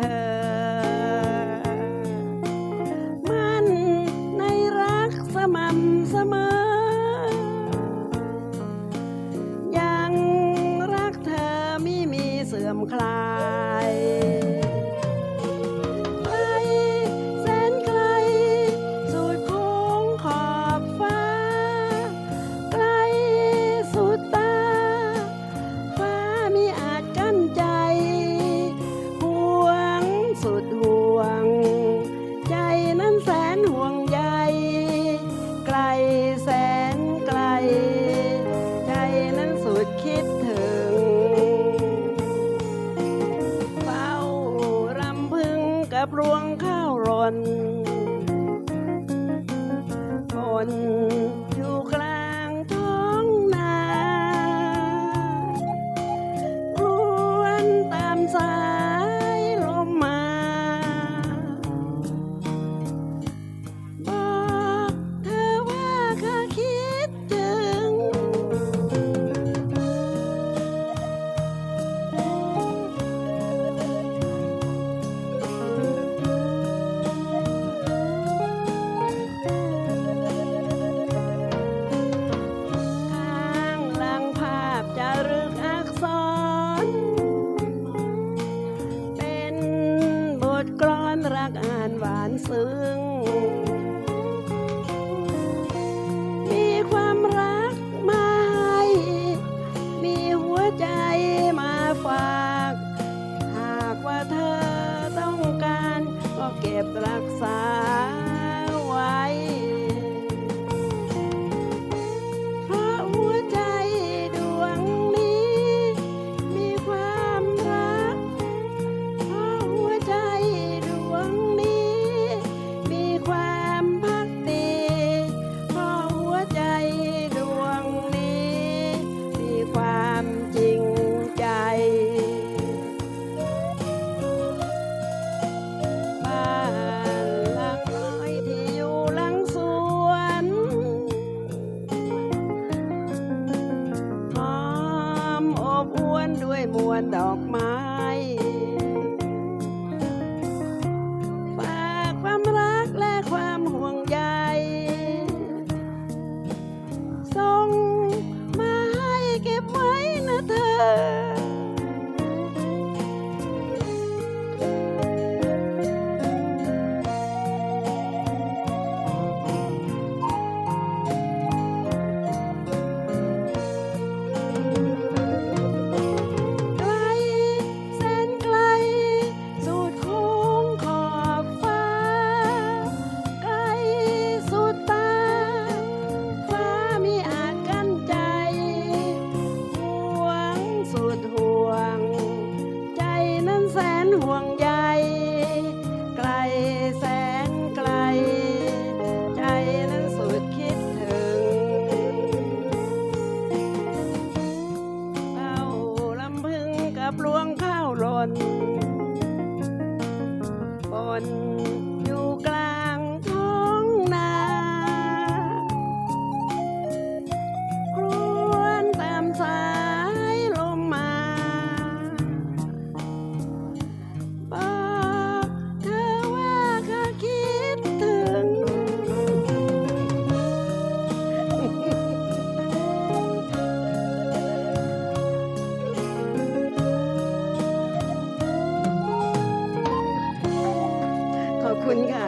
ธมันในรักเสมอ ยังรักเธอไม่มีเสื่อมคลาย วน ดกลอนรักอ่านหวานซึ้ง มีความรักมาให้มีหัวใจมาฝาก หากว่าเธอต้องการก็เก็บรักษา que buena Bon